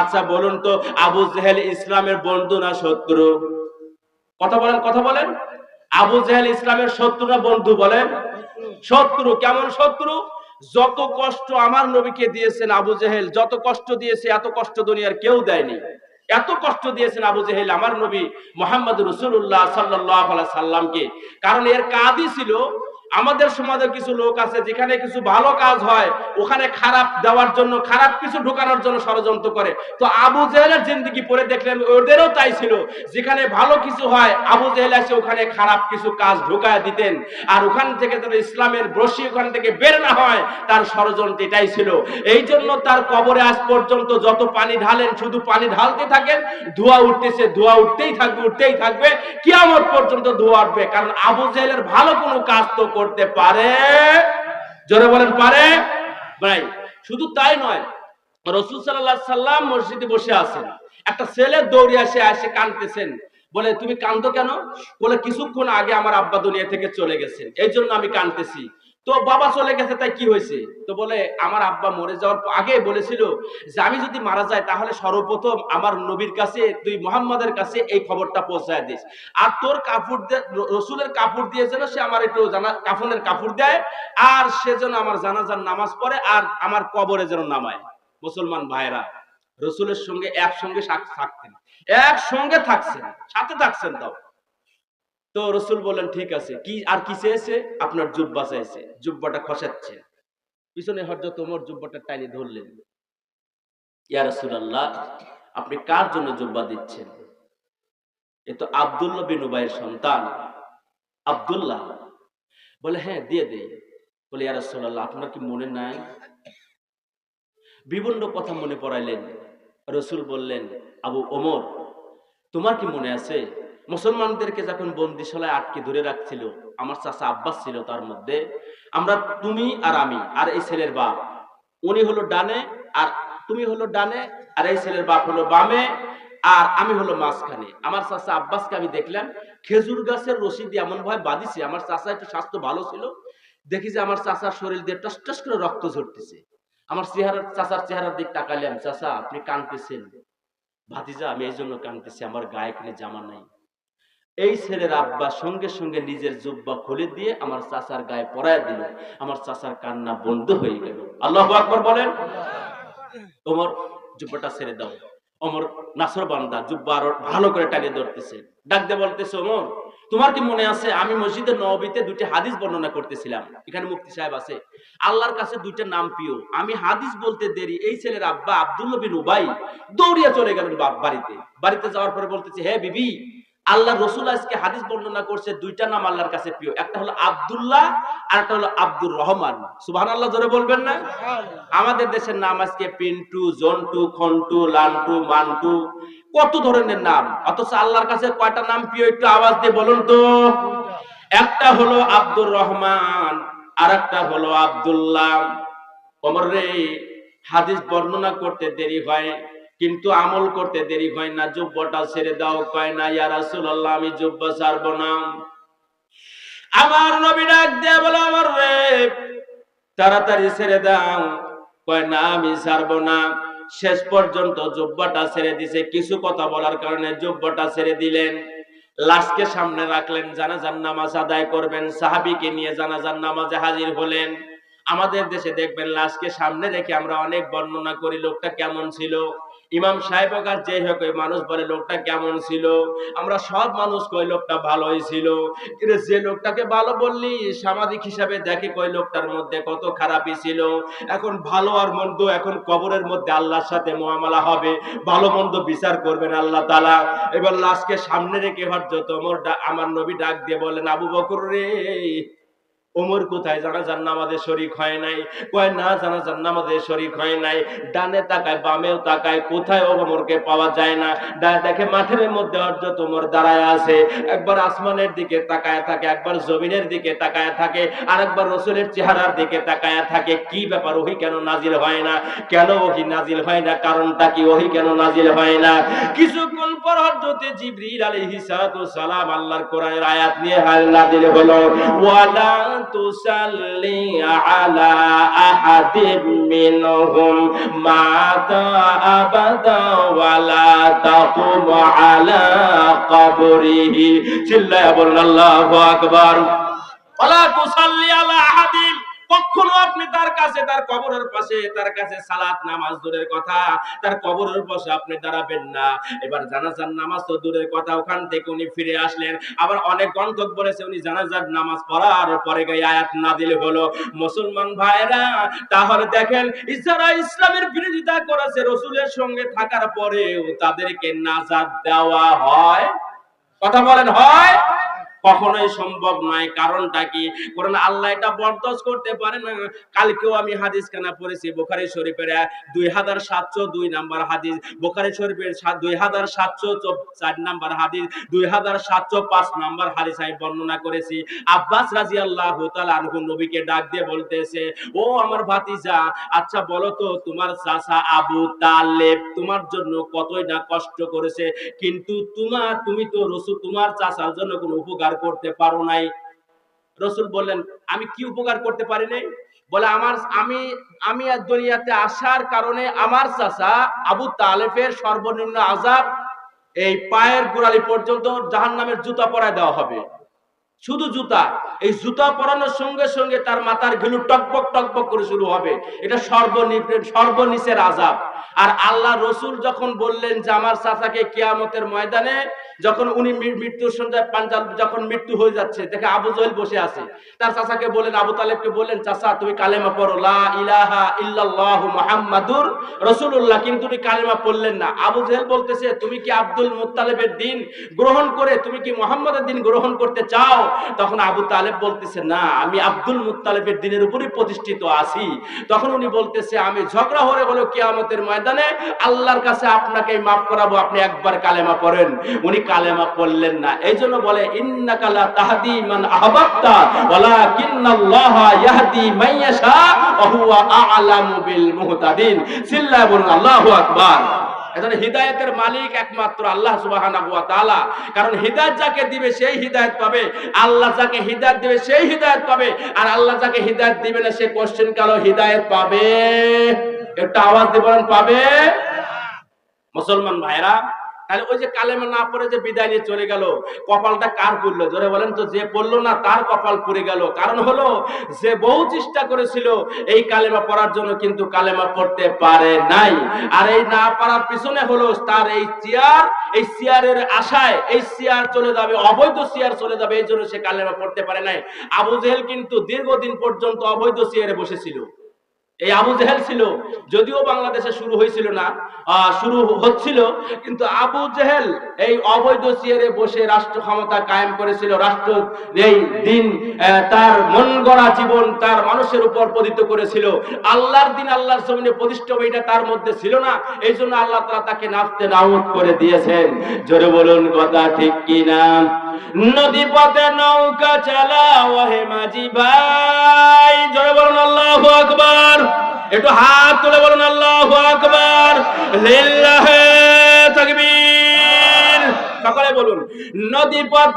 আচ্ছা বলুন তো, আবু জেহেল ইসলামের বন্ধু না শত্রু? কথা বলেন কথা বলেন। আবু জেহেল ইসলামের শত্রু না বন্ধু বলেন? শত্রু, কেমন শত্রু? যত কষ্ট আমার নবীকে দিয়েছেন আবু জেহেল, যত কষ্ট দিয়েছে, এত কষ্ট দুনিয়ার কেউ দেয়নি। এত কষ্ট দিয়েছেন আবু জেহেল আমার নবী মোহাম্মদ রসুল্লাহ সাল্লাহ সাল্লামকে। কারণ এর কাজই ছিল আমাদের সমাজে কিছু লোক আছে যেখানে কিছু ভালো কাজ হয়, ওখানে খারাপ দেওয়ার জন্য, খারাপ কিছু ঢোকানোর জন্য ষড়যন্ত্র করে। তো আবু জেহেলের জিন্দগি পড়ে দেখলেন, ওদেরও তাই ছিল। যেখানে ভালো কিছু হয়, আবু জেহেল এসে ওখানে খারাপ কিছু কাজ ঢুকায় দিতেন। আর ওখান থেকে যেন ইসলামের বসি ওখান থেকে বের না হয়, তার ষড়যন্ত্র এটাই ছিল। এই জন্য তার কবরে আজ পর্যন্ত যত পানি ঢালেন, শুধু পানি ঢালতে থাকেন, ধোয়া উঠতেছে, ধোয়া উঠতেই থাকবে উঠতেই থাকবে, কিয়ামত পর্যন্ত ধোয়া উঠবে। কারণ আবু জেহেলের ভালো কোনো কাজ তো করতে পারে? জোরে বলেন, পারে? ভাই, শুধু তাই নয়, রসুল সাল্লাহ সাল্লাম মসজিদে বসে আছেন। একটা ছেলে দৌড়ে আসে আসে কানতেছেন বলে, তুমি কান্দো কেন? বলে, কিছুক্ষণ আগে আমার আব্বা দুনিয়া থেকে চলে গেছেন। এই জন্য আমি কানতেছি তো বাবা চলে গেছে, তাই কি হয়েছে? তো বলে, আমার আব্বা মরে যাওয়ার আগে বলেছিল যে, আমি যদি মারা যাই, তাহলে সর্বপ্রথম আমার নবীর কাছে, তুই মোহাম্মদের কাছে এই খবরটা পৌঁছায় দিস। আর তোর কাপড় রসুলের কাপড় দিয়ে যেন সে আমার একটু জানা, কাফনের কাপড় দেয়, আর সে যেন আমার জানাজার নামাজ পড়ে, আর আমার কবরে যেন নামায়। মুসলমান ভাইরা রসুলের সঙ্গে একসঙ্গে থাকতেন। একসঙ্গে থাকছেন, সাথে থাকছেন তাও। তো রসুল বললেন, ঠিক আছে। কি, আর কি চেয়েছে? আপনার জুব্বা চাইছে জুব্বাটা খসাচ্ছে। পিছনে হরজত তোমার জুব্বাটা টাইনে ধরলেন। ইয়া রাসূলুল্লাহ, আপনি কার জন্য জুব্বা দিচ্ছেন? এ তো বিন উবাইয়ের সন্তান। আব্দুল্লাহ? বলে হ্যাঁ দিয়ে দে বলে, ইয়া রাসূলুল্লাহ, আপনার কি মনে নাই? বিভিন্ন কথা মনে পড়াইলেন। রসুল বললেন, আবু ওমর, তোমার কি মনে আছে? মুসলমানদেরকে যখন বন্দিশালায় আটকে ধরে রাখছিল, আমার চাচা আব্বাস ছিল তার মধ্যে, আমরা তুমি আর আমি, আর এই ছেলের বাপ। উনি হলো ডানে, আর তুমি হলো ডানে, আর এই ছেলের বাপ হলো বামে, আর আমি হলো মাঝখানে। আমার চাচা আব্বাসকে আমি দেখলাম, খেজুর গাছের রশি দিয়ে এমন ভাবে বাঁধিছে, আমার চাচা একটু স্বাস্থ্য ভালো ছিল। দেখি যে আমার চাচার শরীর দিয়ে টস টস করে রক্ত ঝরতেছে। আমার চেহারা চাচার চেহারার দিক তাকালাম চাচা আপনি কানতেছেন ভাতিজা, আমি এই জন্য কানতেছি আমার গায়ে কিনে জামা নাই। এই ছেলের আব্বা সঙ্গে সঙ্গে নিজের জুব্বা খুলে দিয়ে আমার চাচার গায়ে পরায় দিল। আমার চাচার কান্না বন্ধ হয়ে গেল। আল্লাহ আকবর বলেন, ওমর, জুব্বাটা ছেড়ে দাও। অমর নাসর বান্দা, জুব্বা আরও ভালো করে টানিয়ে ধরতেছে। ডাক দিয়ে বলতেছে, ওমর, তোমার কি মনে আছে, আমি মসজিদের নবীতে দুটি হাদিস বর্ণনা করতেছিলাম। এখানে মুফতি সাহেব আছে, আল্লাহর কাছে দুইটা নাম প্রিয়। আমি হাদিস বলতে দেরি। এই ছেলের আব্বা আব্দুল্লাহ বিন উবাই দৌড়িয়া চলে গেলেন বাড়িতে। বাড়িতে যাওয়ার পরে বলতেছে, হে বিবি আল্লাহ রসুল আজকে হাদিস বর্ণনা করছে দুইটা নাম আল্লাহর কাছে প্রিয়। একটা হলো আব্দুল্লাহ, আর একটা হলো আব্দুর রহমান। সুবহান আল্লাহ জোরে বলবেন না? আমাদের দেশের নাম আজকে পিন্টু, জন্টু, খন্টু লান্টু মান্টু, কত ধরনের নাম? অথচ আল্লাহর কাছে কয়টা নাম প্রিয় একটু আওয়াজ দিয়ে বলুন তো? একটা হলো আব্দুর রহমান আর একটা হলো আব্দুল্লাহ। ওমর রে, হাদিস বর্ণনা করতে দেরি হয়। কিন্তু আমল করতে দেরি হয় না, জুব্বটা ছেড়ে দাও, কয় না, ইয়া রাসূলুল্লাহ, আমি জুব্বা ছাড়বো না। আমার নবী ডাক দিয়ে বলে, আমার রে, তাড়াতাড়ি ছেড়ে দাও। কয় না, আমি ছাড়বো না। শেষ পর্যন্ত জুব্বাটা ছেড়ে দিছে। কিছু কথা বলার কারণে জুব্বাটা ছেড়ে দিলেন। লাশকে সামনে রাখলেন, জানাজার নামাজ আদায় করবেন। সাহাবিকে নিয়ে জানাজার নামাজে হাজির হলেন। আমাদের দেশে দেখবেন, লাশকে সামনে রেখে আমরা অনেক বর্ণনা করি, লোকটা কেমন ছিল? ইমাম সাহেব আর যে হোক মানুষ বলে, লোকটা কেমন ছিল? আমরা সব মানুষ কই, লোকটা ভালোই ছিল। কিন্তু যে লোকটাকে ভালো বললি, সামাজিক হিসাবে দেখে কই, লোকটার মধ্যে কত খারাপই ছিল। এখন ভালো আর মন্দ, এখন কবরের মধ্যে আল্লাহর সাথে মোয়ামলা হবে। ভালো মন্দ বিচার করবেন আল্লাহ তালা এবার লাশকে সামনে রেখে হরজত ওমর ডা- আমার নবী ডাক দিয়ে বলেন, আবু বকর রে ওমর কোথায়? জানাজার নামাজে শরিক হয় নাই। কয়, না জানাজার নামাজে শরিক হয় নাই। ডানে তাকায়, বামেও তাকায়, কোথায় ওমরকে পাওয়া যায় না? ডা দেখে মাঠের মধ্যে অর্জ তোমর দাঁড়ায় আছে। একবার আসমানের দিকে তাকায় থাকে, একবার জমিনের দিকে তাকায় থাকে আর একবার রসুলের চেহারার দিকে তাকায় থাকে। কি ব্যাপার, ওহি কেন নাজিল হয় না? কেন ওহি নাজিল হয় না? কারণটা কি? ওহি কেন নাজিল হয় না? কিছুক্ষণ পর হযরতে জিবরিল আলাইহিস সালাম আল্লাহর কোরআনের আয়াত নিয়ে হাল নাজিল হলো। ওয়ালা তুসাল্লি আলা আহাদিম মিনহুম মাতা আবাদা ওয়ালা তাকুম আলা কবরিহি চিল্লায়া বলুন, আল্লাহু আকবার। ওয়ালা তুসাল্লি আলা আহাদিম কখনো আপনি তার কাছে, তার কবরের পাশে, তার কাছে সালাত নামাজ দূরের কথা, তার কবরের পাশে আপনি দাঁড়াবেন না। এবার জানাজার নামাজ তো দূরের কথা, ওখান থেকে উনি ফিরে আসলেন। আবার অনেক গন্থক বলেছে উনি জানাজার নামাজ পড়ার পরে গায়ে আয়াত না দিলে হলো। মুসলমান ভাইরা তাহলে দেখেন ইসারা ইসলামের বিরোধিতা করেছে, রসুলের সঙ্গে থাকার পরেও তাদেরকে নাজাদ দেওয়া হয়। কথা বলেন, হয়? কখনোই সম্ভব নয়। কারণটা কি? কারণ আল্লাহ এটা বরদাস্ত করতে পারে না। কালকেও আমি হাদিস খানা পড়েছি, বোখারি শরীফের দুই হাজার সাতশো দুই নাম্বার হাদিস। বোখারি শরীফের দুই হাজার সাতশো চার নাম্বার হাদিস, দুই হাজার সাতশো পাঁচ নাম্বার হাদিস আমি বর্ণনা করেছি। আব্বাস রাজি আল্লাহ আনহু নবীকে ডাক দিয়ে বলতেছে, ও আমার ভাতিজা আচ্ছা বলো তো, তোমার চাচা আবু তালেব তোমার জন্য কতই না কষ্ট করেছে? কিন্তু তোমার তুমি তো রসুল, তোমার চাচার জন্য কোনো উপকার করতে পারো নাই। রসুল বললেন, আমি কি উপকার করতে পারি নাই? বলে, আমার, আমি আমি আর দুনিয়াতে আসার কারণে আমার চাচা আবু তালেফের সর্বনিম্ন আজাব এই পায়ের গোড়ালি পর্যন্ত জাহান নামের জুতা পরায় দেওয়া হবে। শুধু জুতা, এই জুতা পরানোর সঙ্গে সঙ্গে তার মাথার ঘিলু টকবক টকবক করে শুরু হবে। এটা সর্বনিম্ন, সর্বনিচের আজাব। আর আল্লাহ রসুল যখন বললেন যে, আমার চাচাকে কিয়ামতের ময়দানে যখন উনি মৃত্যুর সন্ধ্যায় পাঞ্জাব যখন মৃত্যু হয়ে যাচ্ছে, দেখে আবু জহেল বসে আছে। তার চাচাকে বলেন, আবু তালেবকে বললেন চাচা, তুমি কালেমা পড়ো, লা ইলাহা ইল্লাল্লাহু মুহাম্মাদুর রাসূলুল্লাহ। কিন্তু উনি কালেমা পড়লেন না। আবু জহেল বলতেছে, তুমি কি আব্দুল মুত্তালিবের দিন গ্রহণ করে, তুমি কি মুহাম্মাদের দিন গ্রহণ করতে চাও? তখন আবু তালেব বলতেছে, না, আমি আব্দুল মুত্তালিবের দিনের উপরই প্রতিষ্ঠিত আছি। তখন উনি বলতেছে, আমি ঝগড়া হরে হলো কিয়ামতের ময়দানে আল্লাহর কাছে আপনাকে মাফ করাবো, আপনি একবার কালেমা পড়েন। উনি কালেমা পড়লেন না। এই জন্য বলে হিদায়তের মালিক একমাত্র আল্লাহ কারণ যাকে দিবে, সেই হিদায়াত পাবে। আল্লাহ যাকে হিদায়াত দিবে, সেই হিদায়াত পাবে। আর আল্লাহ যাকে হিদায়াত দিবে না, সে কোশ্চেন কালো হিদায়াত পাবে। একটা আওয়াজ দিবেন পাবে? মুসলমান ভাইরা তাহলে ওই যে কালেমা না পড়ে যে বিদায় নিয়ে চলে গেল, কপালটা কার পড়ল? জোরে বলেন তো, যে পড়ল না তার কপাল পুড়ে গেল। কারণ হলো, যে বহু চেষ্টা করেছিল, এই কালেমা পড়ার জন্য কিন্তু কালেমা পড়তে পারে নাই। আর এই না পারার পিছনে হলো তার এই চেয়ার, এই চেয়ারের আশায় এই চেয়ার চলে যাবে, অবৈধ চেয়ার চলে যাবে, এই জন্য সে কালেমা পড়তে পারে নাই। আবু জেহেল কিন্তু দীর্ঘদিন পর্যন্ত অবৈধ চেয়ারে বসেছিল। এই আবু জেহেল ছিল, যদিও বাংলাদেশে শুরু হয়েছিল না শুরু হচ্ছিল, কিন্তু আবু জেহেল এই অবৈধ চেয়ারে বসে রাষ্ট্র ক্ষমতা কায়েম করেছিল, রাষ্ট্র এই দিন তার মন গড়া জীবন তার মানুষের উপর পতিত করেছিল। আল্লাহর দিন আল্লাহর জমিনে প্রতিষ্ঠ এটা তার মধ্যে ছিল না, এই জন্য আল্লাহ তাআলা তাকে নাচতে নাউত করে দিয়েছেন। জোরে বলুন, কথা ঠিক কিনা? নদী পথে নৌকা চালাও হে মাঝি ভাই। জোরে বলুন, আল্লাহু আকবার। একটু হাত তুলে বলুন আল্লাহ আকবর সকলে বলুন নদী পথে